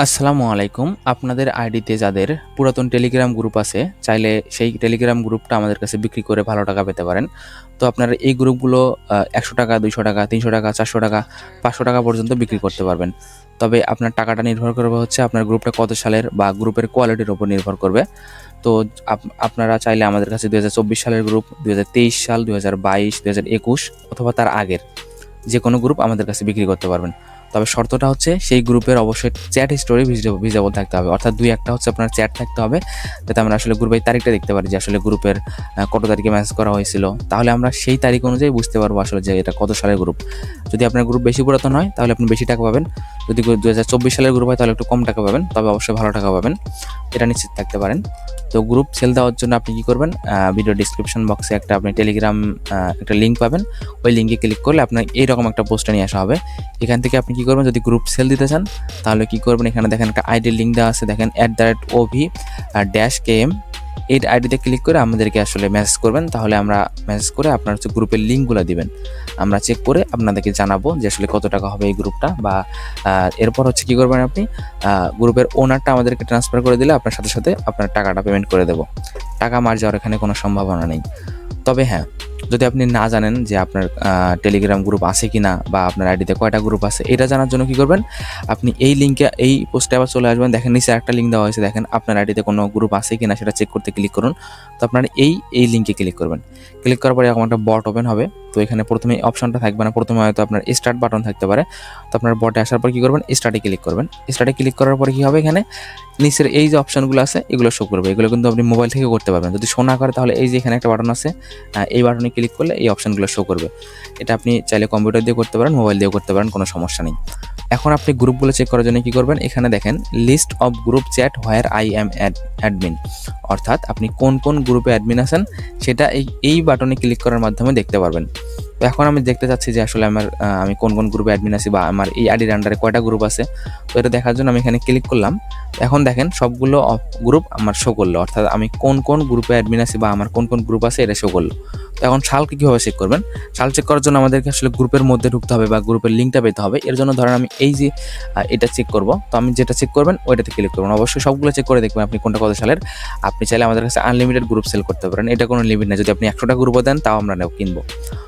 আসসালামু আলাইকুম। আপনাদের আইডিতে যাদের পুরাতন টেলিগ্রাম গ্রুপ আছে, চাইলে সেই টেলিগ্রাম গ্রুপটা আমাদের কাছে বিক্রি করে ভালো টাকা পেতে পারেন। তো আপনারা এই গ্রুপগুলো একশো টাকা, দুইশো টাকা, তিনশো টাকা, চারশো টাকা, পাঁচশো টাকা পর্যন্ত বিক্রি করতে পারবেন। তবে আপনার টাকাটা নির্ভর করবে হচ্ছে আপনার গ্রুপটা কত সালের বা গ্রুপের কোয়ালিটির উপর নির্ভর করবে। তো আপ- আপনারা চাইলে আমাদের কাছে দুহাজার চব্বিশ সালের গ্রুপ দু সাল দু হাজার অথবা তার আগের যে কোনো গ্রুপ আমাদের কাছে বিক্রি করতে পারবেন। তবে শর্তটা হচ্ছে সেই গ্রুপের অবশ্যই চ্যাট হিস্টোরি ভিজিবল থাকতে হবে। অর্থাৎ দুই একটা হচ্ছে আপনার চ্যাট থাকতে হবে, যাতে আমরা আসলে গ্রুপের তারিখটা দেখতে পারি যে আসলে গ্রুপের কত তারিখে ম্যাচ করা হয়েছিল। তাহলে আমরা সেই তারিখ অনুযায়ী বুঝতে পারব আসলে যে এটা কত সালের গ্রুপ যদি আপনার গ্রুপ বেশি পুরাতন হয়, তাহলে আপনি বেশি টাকা পাবেন। যদি দু হাজার চব্বিশ সালের গ্রুপ হয়, তাহলে একটু কম টাকা পাবেন, তবে অবশ্যই ভালো টাকা পাবেন। এটা নিশ্চিত থাকতে পারেন। তো গ্রুপ সেল দেওয়ার জন্য আপনি কী করবেন ভিডিও ডিসক্রিপশন বক্সে একটা আপনি টেলিগ্রাম একটা লিঙ্ক পাবেন। ওই লিঙ্কে ক্লিক করলে আপনার এইরকম একটা পোস্টে নিয়ে আসা হবে। এখান থেকে আপনি কী করবেন, যদি গ্রুপ সেল দিতে চান, তাহলে কী করবেন, এখানে দেখেন একটা আইডি লিঙ্ক দেওয়া আছে। দেখেন at the rate OV dash K M এই আইডিতে ক্লিক করে আমাদেরকে আসলে মেসেজ করবেন। তাহলে আমরা মেসেজ করে আপনার হচ্ছে গ্রুপের লিঙ্কগুলো দিবেন। আমরা চেক করে আপনাদেরকে জানাব যে আসলে কত টাকা হবে এই গ্রুপটা বা এরপর হচ্ছে কী করবেন আপনি? গ্রুপের ওনারটা আমাদেরকে ট্রান্সফার করে দিলে আপনার সাথে সাথে আপনার টাকাটা পেমেন্ট করে দেবো। টাকা মার যাওয়ার এখানে কোনো সম্ভাবনা নেই। তবে হ্যাঁ যদি আপনি না জানেন যে আপনার টেলিগ্রাম গ্রুপ আছে কি না বা আপনার আইডিতে কয়টা গ্রুপ আছে, এটা জানার জন্য কি করবেন? আপনি এই লিঙ্কে এই পোস্টে আবার চলে আসবেন। দেখেন, নিচে একটা লিঙ্ক দেওয়া হয়েছে। দেখেন, আপনার আইডিতে কোনো গ্রুপ আছে কি না সেটা চেক করতে ক্লিক করুন। তো আপনার এই এই লিঙ্কে ক্লিক করবেন। ক্লিক করার পরে এরকম একটা বট ওপেন হবে। তো এখানে প্রথমে অপশনটা থাকবে না। প্রথমে হয়তো আপনার স্টার্ট বাটন থাকতে পারে। তো আপনার বটে আসার পর কি করবেন? স্টার্টে ক্লিক করবেন। স্টার্টে ক্লিক করার পরে কি হবে এখানে? নিচের এই যে অপশনগুলো আছে, এগুলো শো করবে। এগুলো কিন্তু আপনি মোবাইল থেকে করতে পারবেন। যদি শোনা করে তাহলে এই যে এখানে একটা বাটন আছে এই বাটনে ক্লিক করলে এই অপশানগুলো শো করবে। এটা আপনি চাইলে কম্পিউটার দিয়ে করতে পারেন মোবাইল দিয়েও করতে পারেন, কোনো সমস্যা নেই। এখন আপনি গ্রুপগুলো চেক করার জন্য কী করবেন? এখানে দেখেন list of group chat where I am admin অর্থাৎ আপনি কোন কোন গ্রুপে অ্যাডমিন আছেন, সেটা এই এই বাটনে ক্লিক করার মাধ্যমে দেখতে পারবেন। তো এখন আমি দেখতে চাচ্ছি যে আসলে আমার আমি কোন কোন গ্রুপে অ্যাডমিন আছি বা আমার এই আইডির আন্ডারে কয়টা গ্রুপ আছে। তো এটা দেখার জন্য আমি এখানে ক্লিক করলাম। এখন দেখেন সবগুলো গ্রুপ আমার শো করল। অর্থাৎ আমি কোন কোন গ্রুপে অ্যাডমিন আছি বা আমার কোন কোন গ্রুপ আছে এটা শো করল। তো এখন শালকে কীভাবে চেক করবেন? শাল চেক করার জন্য আমাদেরকে আসলে গ্রুপের মধ্যে ঢুকতে হবে বা গ্রুপের লিঙ্কটা পেতে হবে। এর জন্য ধরেন আমি এই যে এটা চেক করব। তো আমি যেটা চেক করবেন ওইটাতে ক্লিক করবেন। অবশ্যই সবগুলো চেক করে দেখবেন আপনি কোনটা কত সালের। আপনি চাইলে আমাদের কাছে আনলিমিটেড গ্রুপ সেল করতে পারেন। এটা কোনো লিমিট নেই। যদি আপনি একশোটা গ্রুপও দেন, তাও আমরা নেব, কিনবো।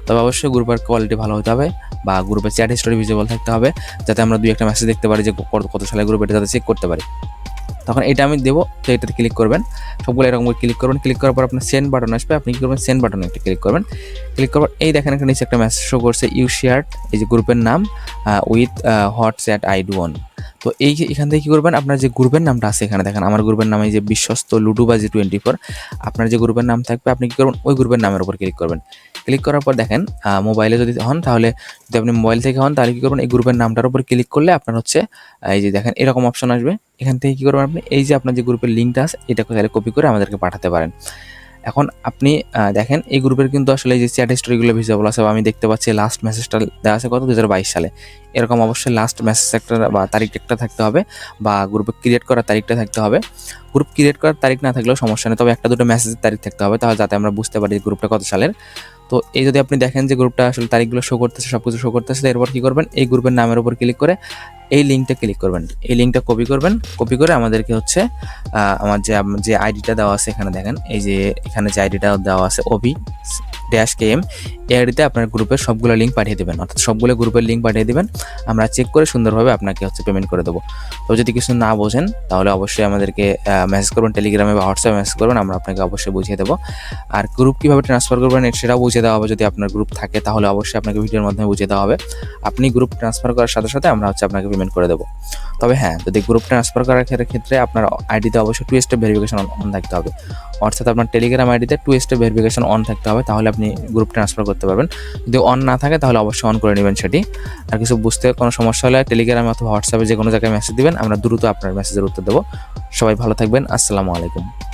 তবে অবশ্যই গ্রুপের কোয়ালিটি ভালো হতে হবে বা গ্রুপের চ্যাট হিস্টোরি ভিজিবল থাকতে হবে, যাতে আমরা দুই একটা মেসেজ দেখতে পারি যে কত সালের গ্রুপ এটা যাতে চেক করতে পারি। তখন এটা আমি দেবো, তো এটাতে ক্লিক করবেন। সবগুলো এরকম ক্লিক করবেন। ক্লিক করার পর আপনার সেন্ড বাটন আসবে। আপনি কি করবেন? সেন্ড বাটনে একটা ক্লিক করবেন। ক্লিক করার এই দেখেন একটা নিচে একটা মেসেজ শো করছে ইউ শেয়ার এই যে গ্রুপের নাম with hot chat I do on তো এই এখান থেকে কী করবেন? আপনার যে গ্রুপের নামটা আছে এখানে দেখেন, আমার গ্রুপের নাম এই যে বিশ্বস্ত লুডু বাজি টোয়েন্টি ফোর আপনার যে গ্রুপের নাম থাকবে, আপনি কী করবেন? ওই গ্রুপের নামের উপর ক্লিক করবেন। ক্লিক করার পর দেখেন মোবাইলে যদি হন, তাহলে যদি আপনি মোবাইল থেকে হন, তাহলে কী করবেন? এই গ্রুপের নামটার উপর ক্লিক করলে আপনার হচ্ছে এই যে দেখেন, এরকম অপশন আসবে। এখান থেকে কী করবেন আপনি? এই যে আপনার যে গ্রুপের লিঙ্কটা আছে এটা তাহলে কপি করে আমাদেরকে পাঠাতে পারেন। এখন আপনি দেখেন, এই গ্রুপের কিন্তু আসলে যে চ্যাট হিস্টোরিগুলো ভিজিবল আছে, বা আমি দেখতে পাচ্ছি লাস্ট মেসেজটা দেওয়া আছে কত? দু হাজার বাইশ সালে। এরকম অবশ্যই লাস্ট মেসেজ একটা বা তারিখ একটা থাকতে হবে, বা গ্রুপে ক্রিয়েট করার তারিখটা থাকতে হবে। গ্রুপ ক্রিয়েট করার তারিখ না থাকলেও সমস্যা নেই, তবে একটা দুটো মেসেজের তারিখ থাকতে হবে, তাহলে যাতে আমরা বুঝতে পারি গ্রুপটা কত সালের। তো এই যদি আপনি দেখেন যে গ্রুপটা আসলে তারিখগুলো শো করতেছে সব কিছু শো করতেছে, এরপর কী করবেন? এই গ্রুপের নামের উপর ক্লিক করে এই লিঙ্কটা ক্লিক করবেন। এই লিঙ্কটা কপি করবেন। কপি করে আমাদেরকে হচ্ছে আমার যে যে আইডিটা দেওয়া আছে এখানে দেখেন। এই যে, এখানে যে আইডিটা দেওয়া আছে ওবি ড্যাশ কে এম এই আইডিতে আপনার গ্রুপের সবগুলো লিঙ্ক পাঠিয়ে দেবেন। অর্থাৎ সবগুলো গ্রুপের লিঙ্ক পাঠিয়ে দেবেন। আমরা চেক করে সুন্দরভাবে আপনাকে হচ্ছে পেমেন্ট করে দেবো। তো যদি কিছু না বোঝেন, তাহলে অবশ্যই আমাদেরকে মেসেজ করবেন টেলিগ্রামে বা হোয়াটসঅ্যাপে মেসেজ করবেন আমরা আপনাকে অবশ্যই বুঝিয়ে দেবো। আর গ্রুপ কীভাবে ট্রান্সফার করবেন সেটাও বুঝিয়ে দেওয়া হবে যদি আপনার গ্রুপ থাকে, তাহলে অবশ্যই আপনাকে ভিডিওর মাধ্যমে বুঝিয়ে দেওয়া হবে। আপনি গ্রুপ ট্রান্সফার করার সাথে সাথে আমরা হচ্ছে আপনাকে পেমেন্ট করে দেবো। তবে হ্যাঁ যদি গ্রুপ ট্রান্সফার করার ক্ষেত্রে- আপনার আইডিতে অবশ্যই টু স্টেপ ভেরিফিকেশন অন থাকতে হবে। অর্থাৎ আপনার টেলিগ্রাম আইডিতে টু স্টেপ ভেরিফিকেশন অন থাকতে হবে, তাহলে আপনি গ্রুপ ট্রান্সফার করতে পারবেন। যদি অন না থাকে, তাহলে অবশ্যই অন করে নেবেন সেটি। আর কিছু বুঝতে কোনো সমস্যা হলে টেলিগ্রামে অথবা হোয়াটসঅ্যাপে যে কোনো জায়গায় মেসেজ দেবেন, আমরা দ্রুত আপনার মেসেজের উত্তর দেবো। সবাই ভালো থাকবেন, আসসালামু আলাইকুম।